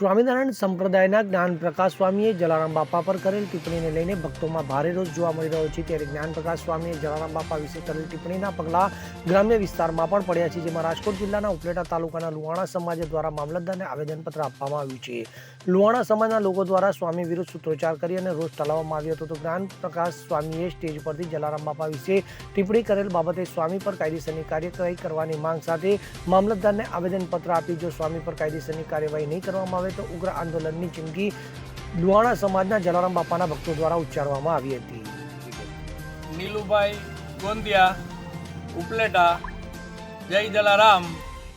સ્વામિનારાયણ સંપ્રદાયના જ્ઞાન પ્રકાશ સ્વામીએ જલારામ બાપા પર કરેલ ટિપ્પણીને લઈને ભક્તોમાં ભારે રોષ જોવા મળી રહ્યો છે. ત્યારે જ્ઞાન પ્રકાશ સ્વામીએ જલારામ બાપા વિશે કરેલ ટિપ્પણીના પગલાં ગ્રામ્ય વિસ્તારમાં પણ પડ્યા છે, જેમાં રાજકોટ જિલ્લાના ઉપલેટા તાલુકાના લુવાણા સમાજ દ્વારા મામલતદારને આવેદનપત્ર આપવામાં આવ્યું છે. લુવાણા સમાજના લોકો દ્વારા સ્વામી વિરુદ્ધ સૂત્રોચ્ચાર કરી અને રોષ ઠલાવવામાં આવ્યો હતો. તો જ્ઞાન પ્રકાશ સ્વામીએ સ્ટેજ પરથી જલારામ બાપા વિશે ટિપ્પણી કરેલ બાબતે સ્વામી પર કાયદેસરની કાર્યવાહી કરવાની માંગ સાથે મામલતદારને આવેદનપત્ર આપી, જો સ્વામી પર કાયદેસરની કાર્યવાહી નહીં કરવામાં આવે તો ઉગ્ર આંદોલનની ચીમકી લુહાણા સમાજના જલારામ બાપાના ભક્તો દ્વારા ઉચ્ચારવામાં આવી હતી. નીલુભાઈ ગોંદિયા, ઉપલેટા, જય જલારામ.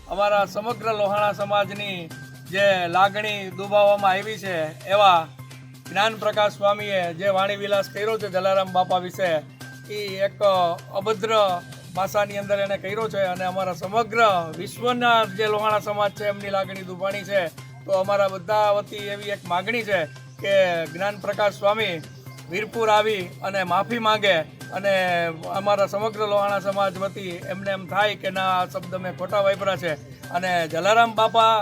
અમારા સમગ્ર લોહાણા સમાજની જે લાગણી દુભાવવામાં આવી છે, એવા જ્ઞાન પ્રકાશ સ્વામીએ જે વાણી વિલાસ કર્યો છે જલારામ બાપા વિશે, એ એક અભદ્ર ભાષાની અંદર એને કર્યો છે અને અમારા સમગ્ર વિશ્વના જે લોહાણા સમાજ છે, એમની લાગણી દુભાણી છે. તો અમારા બધા વતી એવી એક માગણી છે કે જ્ઞાન પ્રકાશ સ્વામી વીરપુર આવી અને માફી માંગે અને અમારા સમગ્ર લોહાણા સમાજ વતી એમને એમ થાય કે ના, આ શબ્દ મેં ખોટા વાપરા છે. અને જલારામ બાપા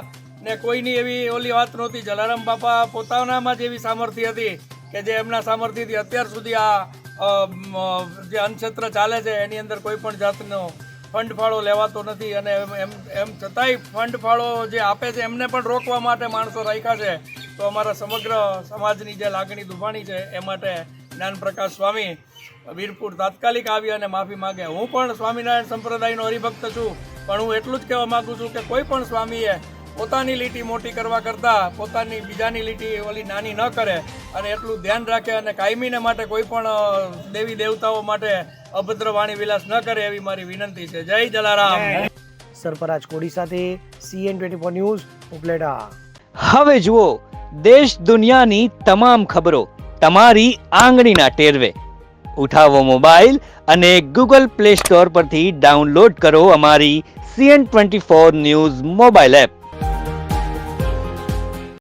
ને કોઈની એવી ઓલી વાત નહોતી. જલારામ બાપા પોતાનામાં જ એવી સામર્થ્ય હતી કે જે એમના સામર્થ્યથી અત્યાર સુધી આ જે અન્નક્ષેત્ર ચાલે છે, એની અંદર કોઈ પણ જાતનો ફંડ ફાળો લેવાતો નથી અને એમ એમ છતાંય ફંડ ફાળો જે આપે છે એમને પણ રોકવા માટે માણસો રાખ્યા છે. તો અમારા સમગ્ર સમાજની જે લાગણી દુભાણી છે, એ માટે જ્ઞાનપ્રકાશ સ્વામી વીરપુર તાત્કાલિક આવી અને માફી માંગે. હું પણ સ્વામિનારાયણ સંપ્રદાયનો હરિભક્ત છું, પણ હું એટલું જ કહેવા માગું છું કે કોઈ પણ સ્વામીએ પોતાની લીટી મોટી કરવા કરતાં પોતાની બીજાની લીટી ઓલી નાની ન કરે અને એટલું ધ્યાન રાખે અને કાયમીને માટે કોઈ પણ દેવી દેવતાઓ માટે અભદ્ર વાણી વિલાસ ન કરે એવી મારી વિનંતી છે. જય જલારામ. સરફરાજ કોડી સાથે CN twenty four news Upleta. હવે જુઓ દેશ દુનિયાની તમામ ખબરો તમારી આંગળીના ટેરવે. ઉઠાવો મોબાઈલ અને ગૂગલ પ્લે સ્ટોર પરથી ડાઉનલોડ કરો અમારી CN twenty four news mobile app.